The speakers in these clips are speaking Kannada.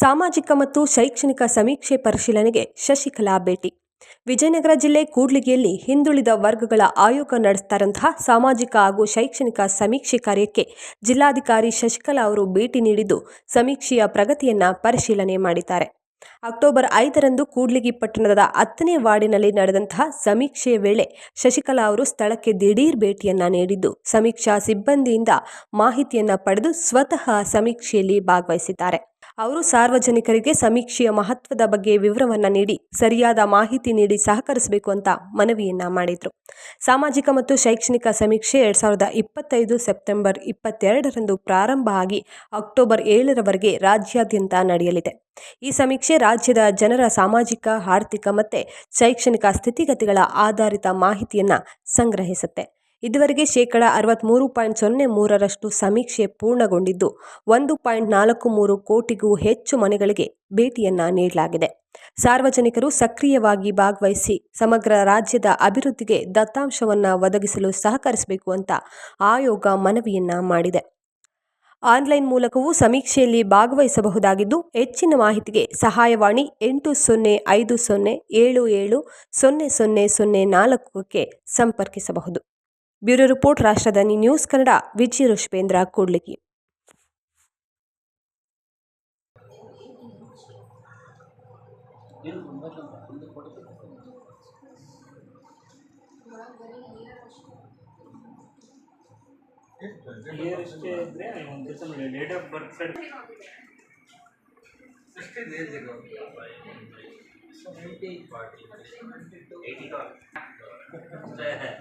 ಸಾಮಾಜಿಕ ಮತ್ತು ಶೈಕ್ಷಣಿಕ ಸಮೀಕ್ಷೆ ಪರಿಶೀಲನೆಗೆ ಶಶಿಕಲಾ ಭೇಟಿ. ವಿಜಯನಗರ ಜಿಲ್ಲೆ ಕೂಡ್ಲಿಗಿಯಲ್ಲಿ ಹಿಂದುಳಿದ ವರ್ಗಗಳ ಆಯೋಗ ನಡೆಸ್ತಾರಂತಹ ಸಾಮಾಜಿಕ ಹಾಗೂ ಶೈಕ್ಷಣಿಕ ಸಮೀಕ್ಷೆ ಕಾರ್ಯಕ್ಕೆ ಜಿಲ್ಲಾಧಿಕಾರಿ ಶಶಿಕಲಾ ಅವರು ಭೇಟಿ ನೀಡಿದ್ದು ಸಮೀಕ್ಷೆಯ ಪ್ರಗತಿಯನ್ನ ಪರಿಶೀಲನೆ ಮಾಡಿದ್ದಾರೆ. ಅಕ್ಟೋಬರ್ ಐದರಂದು ಕೂಡ್ಲಿಗಿ ಪಟ್ಟಣದ ಹತ್ತನೇ ವಾರ್ಡಿನಲ್ಲಿ ನಡೆದಂತಹ ಸಮೀಕ್ಷೆಯ ವೇಳೆ ಶಶಿಕಲಾ ಅವರು ಸ್ಥಳಕ್ಕೆ ದಿಢೀರ್ ಭೇಟಿಯನ್ನ ನೀಡಿದ್ದು, ಸಮೀಕ್ಷಾ ಸಿಬ್ಬಂದಿಯಿಂದ ಮಾಹಿತಿಯನ್ನ ಪಡೆದು ಸ್ವತಃ ಸಮೀಕ್ಷೆಯಲ್ಲಿ ಭಾಗವಹಿಸಿದ್ದಾರೆ. ಅವರು ಸಾರ್ವಜನಿಕರಿಗೆ ಸಮೀಕ್ಷೆಯ ಮಹತ್ವದ ಬಗ್ಗೆ ವಿವರವನ್ನ ನೀಡಿ, ಸರಿಯಾದ ಮಾಹಿತಿ ನೀಡಿ ಸಹಕರಿಸಬೇಕು ಅಂತ ಮನವಿಯನ್ನ ಮಾಡಿದರು. ಸಾಮಾಜಿಕ ಮತ್ತು ಶೈಕ್ಷಣಿಕ ಸಮೀಕ್ಷೆ ಎರಡ್ ಸಾವಿರದ ಇಪ್ಪತ್ತೈದು ಸೆಪ್ಟೆಂಬರ್ ಇಪ್ಪತ್ತೆರಡರಂದು ಪ್ರಾರಂಭ ಆಗಿ ಅಕ್ಟೋಬರ್ ಏಳರವರೆಗೆ ರಾಜ್ಯಾದ್ಯಂತ ನಡೆಯಲಿದೆ. ಈ ಸಮೀಕ್ಷೆ ರಾಜ್ಯದ ಜನರ ಸಾಮಾಜಿಕ, ಆರ್ಥಿಕ ಮತ್ತು ಶೈಕ್ಷಣಿಕ ಸ್ಥಿತಿಗತಿಗಳ ಆಧಾರಿತ ಮಾಹಿತಿಯನ್ನ ಸಂಗ್ರಹಿಸುತ್ತೆ. ಇದುವರೆಗೆ ಶೇಕಡ ಅರವತ್ತ್ಮೂರು ಪಾಯಿಂಟ್ ಸೊನ್ನೆ ಮೂರರಷ್ಟು ಸಮೀಕ್ಷೆ ಪೂರ್ಣಗೊಂಡಿದ್ದು, ಒಂದು ಪಾಯಿಂಟ್ ನಾಲ್ಕು ಮೂರು ಕೋಟಿಗೂ ಹೆಚ್ಚು ಮನೆಗಳಿಗೆ ಭೇಟಿಯನ್ನ ನೀಡಲಾಗಿದೆ. ಸಾರ್ವಜನಿಕರು ಸಕ್ರಿಯವಾಗಿ ಭಾಗವಹಿಸಿ ಸಮಗ್ರ ರಾಜ್ಯದ ಅಭಿವೃದ್ಧಿಗೆ ದತ್ತಾಂಶವನ್ನ ಒದಗಿಸಲು ಸಹಕರಿಸಬೇಕು ಅಂತ ಆಯೋಗ ಮನವಿಯನ್ನ ಮಾಡಿದೆ. ಆನ್ಲೈನ್ ಮೂಲಕವೂ ಸಮೀಕ್ಷೆಯಲ್ಲಿ ಭಾಗವಹಿಸಬಹುದಾಗಿದ್ದು, ಹೆಚ್ಚಿನ ಮಾಹಿತಿಗೆ ಸಹಾಯವಾಣಿ ಎಂಟು ಸೊನ್ನೆ ಐದು ಸೊನ್ನೆ ಏಳು ಏಳು ಸೊನ್ನೆ ಸೊನ್ನೆ ಸೊನ್ನೆ ನಾಲ್ಕಕ್ಕೆ ಸಂಪರ್ಕಿಸಬಹುದು. Bureau report Rashtradhani news Kannada Viji Rushpendra Kudligi. Date of birth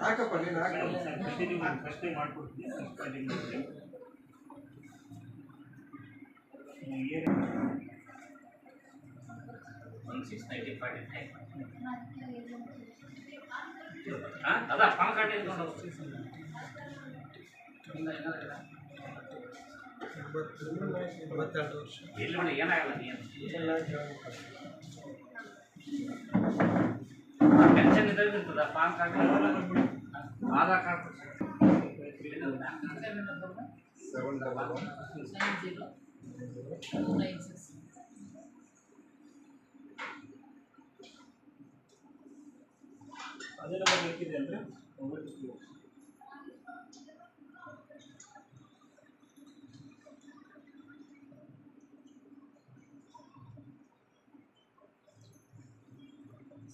ಹಾಕಪ್ಪ ನೀನು ಹಾಕು ಮಾಡ್ಕೊಡ್ತೀನಿ six nineteen forty nine. ಹಾ ಅದ ಪಾನ್ ಕಾರ್ಡ್ ಇಟ್ಕೊಂಡು. ಇಲ್ಲ, ಇಪ್ಪತ್ತೆರಡು ವರ್ಷ ಎಲ್ಲಿ ಬಿಡಿ ಏನಾಗಲ್ಲ ನೀನು ಪೆನ್ಷನ್ ಇರ್ತದ PAN card Aadhaar card seven double one ಬೇಕಿದೆ ಅಂದರೆ ಹೋಗ್ಬಿಟ್ಟು number madam seventy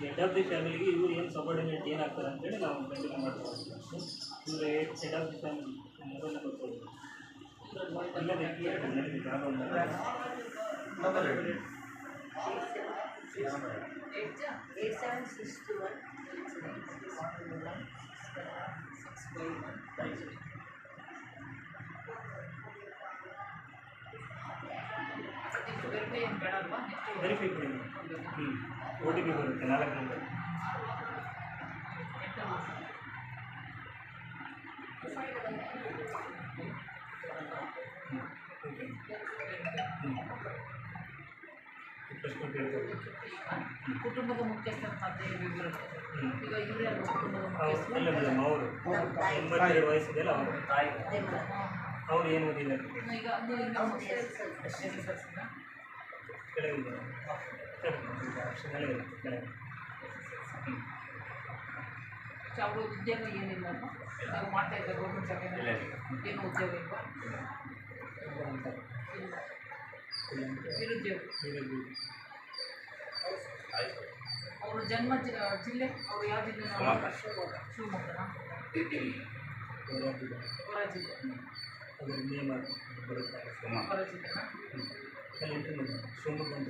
head of the ಫ್ಯಾಮಿಲಿಗೆ ಇವ್ರು ಏನು ಸಬಾರ್ಡಿನೇಟ್ ಏನಾಗ್ತಾರೆ ಅಂತೇಳಿ ನಾವು ಕಂಟಿನ್ಯೂ ಮಾಡ್ತೀವಿ ಇವರು head of the family mobile number ಕೊಡ್ಬೋದು ಇಲ್ಲ ನಡೀತಿದೆ ಆಗೊಂದು eight seven six two one six five one verify ಮಾಡಿ ಹ್ಞೂ ಓ ಟಿ ಪಿ ಬರುತ್ತೆ ನಾಲ್ಕು ನಂಬರ್ ಕುಟುಂಬದ ಮುಖ್ಯಸ್ಥರ ಮತ್ತೆ ಈಗ ಇವರೇ ಕುಟುಂಬದ ಅವ್ರು ಮುಖ್ಯಸ್ಥರು ಅವರು ಎಂಬತ್ತೆರಡು ವಯಸ್ಸಿದೆಯಲ್ಲ ಅವರು ತಾಯಿ. ಅವ್ರು ಏನು ಓದಿಲ್ಲ ಈಗ ಅದು ಅವರು ಉದ್ಯೋಗ ಏನಿಲ್ಲ? ನಾವು ಮಾಡ್ತಾ ಇದ್ದಾರೆ ಗೌರ್ಮೆಂಟ್ ಜಾಬ್ ಏನು ಉದ್ಯೋಗ ಇಲ್ವಾ ಇಲ್ಲ. ನಿರುದ್ಯೋಗ. ಅವರು ಜನ್ಮ ಜಿಲ್ಲೆ? ಅವರು ಯಾವ ಜಿಲ್ಲೆ. ಶಿವಮೊಗ್ಗನ? ಹೊರ ಜಿಲ್ಲೆ. ಅದರ ಹೊರ ಜಿಲ್ಲೆನ? ಶಿವಮೊಗ್ಗ ಅಂತ.